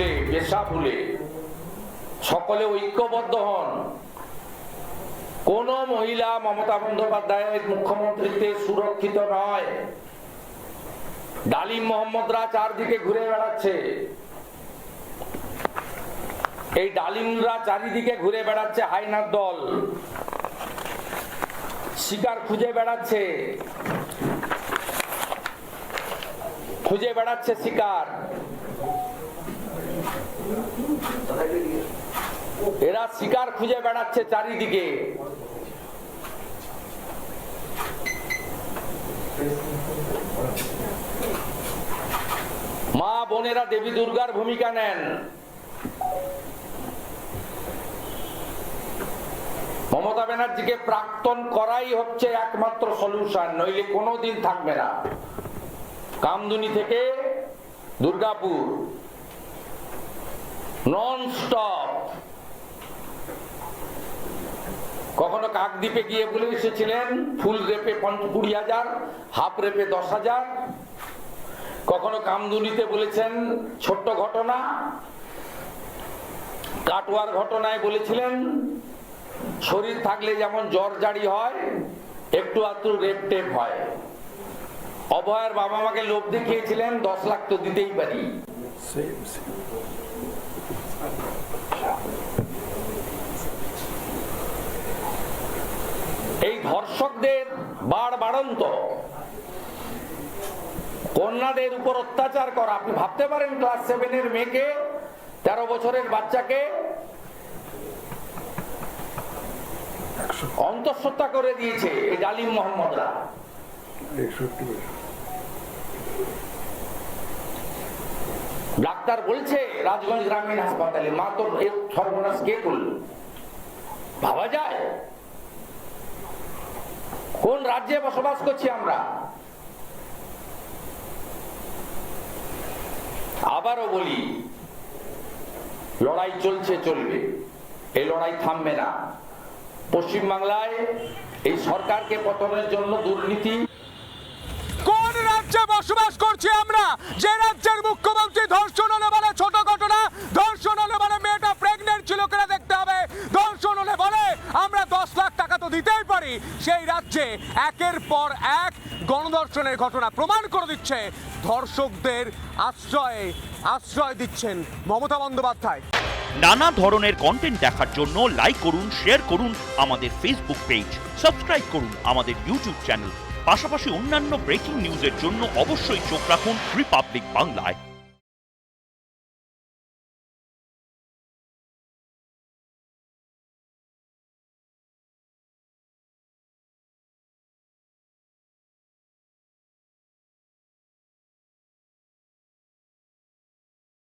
পেশা ভুলে। সকলে ঐক্যবদ্ধ হন। কোন মহিলা মমতা বন্দ্যোপাধ্যায়ের মুখ্যমন্ত্রীতে সুরক্ষিত নয়। ডালিম মোহাম্মদরা চারদিকে ঘুরে বেড়াচ্ছে। এই ডালিমরা চারিদিকে ঘুরে বেড়াচ্ছে হাইনার দল। শিকার খুঁজে বেড়াচ্ছে। খুঁজে বেড়াচ্ছে শিকার। এরা শিকার খুঁজে বেড়াচ্ছে চারিদিকে। মা বোনেরা দেবী দুর্গার ভূমিকা নেন। মমতা ব্যানার্জিকে প্রাক্তন করাই হচ্ছে একমাত্র সলিউশন নইলে কোনোদিন থাকবে না। কামদুনি থেকে দুর্গাপুর। নন স্টপ কখনো কাকদ্বীপে গিয়ে বলে এসেছিলেন, ফুল রেপে কুড়ি হাজার, হাফ রেপে দশ হাজার। কখনো কামদুনিতে বলেছেন, ছোট্ট ঘটনা। কাটোয়ার ঘটনায় বলেছিলেন, শরীর থাকলে যেমন জ্বর জারি হয়, একটু আধটু রেপ টেপ হয়। অভয়ের বাবা মাকে লোভ দেখিয়েছিলেন, দশ লাখ তো দিতেই পারি এই ধর্ষকদের বার বাড়ন্ত। কন্যাদের উপর অত্যাচার করা, আপনি ভাবতে পারেন ক্লাস সেভেনের মেয়েকে, তেরো বছরের বাচ্চাকে অন্তঃসত্ত্বা করে দিয়েছে এই জালিম মোহাম্মদরা। ডাক্তার বলছে, রাজগঞ্জ গ্রামীণ হাসপাতালে মা তো সর্বনাশ কে করল? ভাবা যায়? কোন রাজ্যে বসবাস করছি আমরা? আবারও বলি, লড়াই চলছে, চলবে। এই লড়াই থামবে না। পশ্চিমবাংলায় এই সরকারকে পতনের জন্য দুর্নীতি। কোন রাজ্যে বসবাস করছি আমরা? যে রাজ্যের মুখ্যমন্ত্রী ধর্ষণ বলে ছোট ঘটনা ধর্ষণ হলে বলে মেয়েটা প্রেগনেন্ট ছিল কিনা দেখতে হবে ধর্ষণ হলে বলে আমরা দশ লাখ টাকা তো দিতেই পারি সেই একের পর এক গণধর্ষণের ঘটনা প্রমাণ করে দিচ্ছে। ধর্ষকদের আশ্রয়ে, আশ্রয় দিচ্ছেন মমতা বন্দ্যোপাধ্যায়। নানা ধরনের কন্টেন্ট দেখার জন্য লাইক করুন শেয়ার করুন আমাদের ফেসবুক পেজ সাবস্ক্রাইব করুন আমাদের ইউটিউব চ্যানেল পাশাপাশি অন্যান্য ব্রেকিং নিউজের জন্য অবশ্যই চোখ রাখুন রিপাবলিক বাংলায়